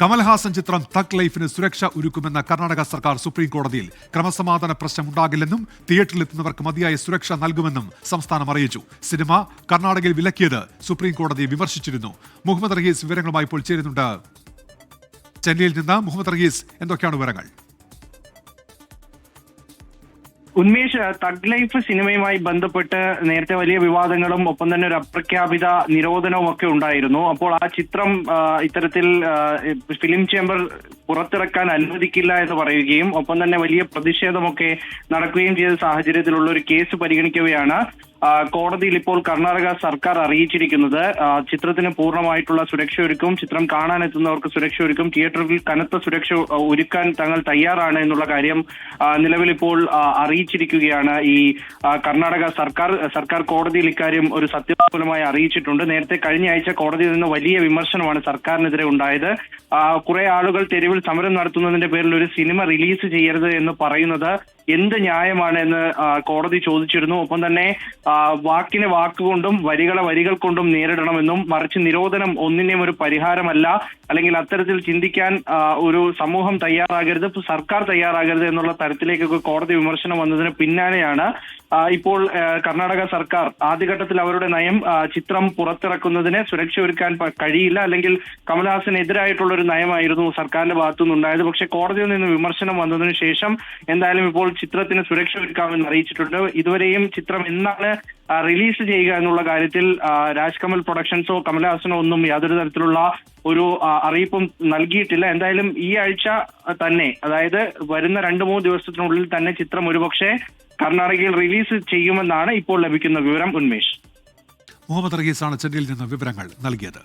കമൽഹാസൻ ചിത്രം തക് ലൈഫിന് സുരക്ഷ ഒരുക്കുമെന്ന കർണാടക സർക്കാർ സുപ്രീം കോടതിയിൽ ക്രമസമാധാന പ്രശ്നം ഉണ്ടാകില്ലെന്നും തിയേറ്ററിൽ എത്തുന്നവർക്ക് മതിയായ സുരക്ഷ നൽകുമെന്നും സംസ്ഥാനം അറിയിച്ചു. സിനിമ കർണാടകയിൽ വിലക്കിയത് സുപ്രീം കോടതി വിമർശിച്ചിരുന്നു. മുഹമ്മദ് റഹീസ് വിവരങ്ങളുമായി ഇപ്പോൾ ചേരുന്നുണ്ട്. ചെന്നൈയിൽ നിന്ന് മുഹമ്മദ് റഹീസ് എന്തൊക്കെയാണ് വിവരങ്ങൾ? ഉന്മേഷ് തഗ് ലൈഫ് സിനിമയുമായി ബന്ധപ്പെട്ട് നേരത്തെ വലിയ വിവാദങ്ങളും ഒപ്പം തന്നെ ഒരു അപ്രഖ്യാപിത നിരോധനവും ഒക്കെ ഉണ്ടായിരുന്നു. അപ്പോൾ ആ ചിത്രം ഇത്തരത്തിൽ ഫിലിം ചേംബർ പുറത്തിറക്കാൻ അനുവദിക്കില്ല എന്ന് പറയുകയും ഒപ്പം തന്നെ വലിയ പ്രതിഷേധമൊക്കെ നടക്കുകയും ചെയ്ത സാഹചര്യത്തിലുള്ള ഒരു കേസ് പരിഗണിക്കവെയാണ് കോടതിയിൽ ഇപ്പോൾ കർണാടക സർക്കാർ അറിയിച്ചിരിക്കുന്നത് ചിത്രത്തിന് പൂർണമായിട്ടുള്ള സുരക്ഷ ഒരുക്കും ചിത്രം കാണാനെത്തുന്നവർക്ക് സുരക്ഷ ഒരുക്കും തിയേറ്ററിൽ കനത്ത സുരക്ഷ ഒരുക്കാൻ തങ്ങൾ തയ്യാറാണ് എന്നുള്ള കാര്യം നിലവിൽ ഇപ്പോൾ അറിയിച്ചിരിക്കുകയാണ്. ഈ കർണാടക സർക്കാർ സർക്കാർ കോടതിയിൽ ഇക്കാര്യം ഒരു സത്യവാങ്മൂലമായി അറിയിച്ചിട്ടുണ്ട്. നേരത്തെ കഴിഞ്ഞ ആഴ്ച കോടതിയിൽ നിന്ന് വലിയ വിമർശനമാണ് സർക്കാരിനെതിരെ ഉണ്ടായത്. കുറെ ആളുകൾ തെരുവിൽ സമരം നടത്തുന്നതിന്റെ പേരിൽ ഒരു സിനിമ റിലീസ് ചെയ്യരുത് എന്ന് പറയുന്നത് എന്ത് ന്യായമാണ് എന്ന് കോടതി ചോദിച്ചിരുന്നു. ഒപ്പം തന്നെ വാക്കിനെ വാക്കുകൊണ്ടും വരികളെ വരികൾ കൊണ്ടും നേരിടണമെന്നും മറിച്ച് നിരോധനം ഒന്നിനെയും ഒരു പരിഹാരമല്ല അല്ലെങ്കിൽ അത്തരത്തിൽ ചിന്തിക്കാൻ ഒരു സമൂഹം തയ്യാറാകരുത് സർക്കാർ തയ്യാറാകരുത് എന്നുള്ള തരത്തിലേക്കൊക്കെ കോടതി വിമർശനം വന്നതിന് പിന്നാലെയാണ് ഇപ്പോൾ കർണാടക സർക്കാർ ആദ്യഘട്ടത്തിൽ അവരുടെ നയം ചിത്രം പുറത്തിറക്കുന്നതിന് സുരക്ഷ ഒരുക്കാൻ കഴിയില്ല. അല്ലെങ്കിൽ കമൽഹാസനെതിരായിട്ടുള്ള ഒരു നയമായിരുന്നു സർക്കാരിന്റെ ഭാഗത്തുനിന്നുണ്ടായത്. പക്ഷെ കോടതിയിൽ നിന്ന് വിമർശനം വന്നതിന് ശേഷം എന്തായാലും ഇപ്പോൾ ചിത്രത്തിന് സുരക്ഷ ഒരുക്കാമെന്ന് അറിയിച്ചിട്ടുണ്ട്. ഇതുവരെയും ചിത്രം എന്നാണ് റിലീസ് ചെയ്യുക എന്നുള്ള കാര്യത്തിൽ രാജ്കമൽ രാജ് കമൽ പ്രൊഡക്ഷൻസോ കമൽഹാസനോ ഒന്നും യാതൊരു തരത്തിലുള്ള ഒരു അറിയിപ്പും നൽകിയിട്ടില്ല. എന്തായാലും ഈ ആഴ്ച തന്നെ അതായത് വരുന്ന രണ്ടു മൂന്ന് ദിവസത്തിനുള്ളിൽ തന്നെ ചിത്രം ഒരുപക്ഷെ കർണാടകയിൽ റിലീസ് ചെയ്യുമെന്നാണ് ഇപ്പോൾ ലഭിക്കുന്ന വിവരം ഉന്മേഷ്. മുഹമ്മദ് റഹീസാണ് ചെന്നൈയിൽ നിന്ന് വിവരങ്ങൾ നൽകിയത്.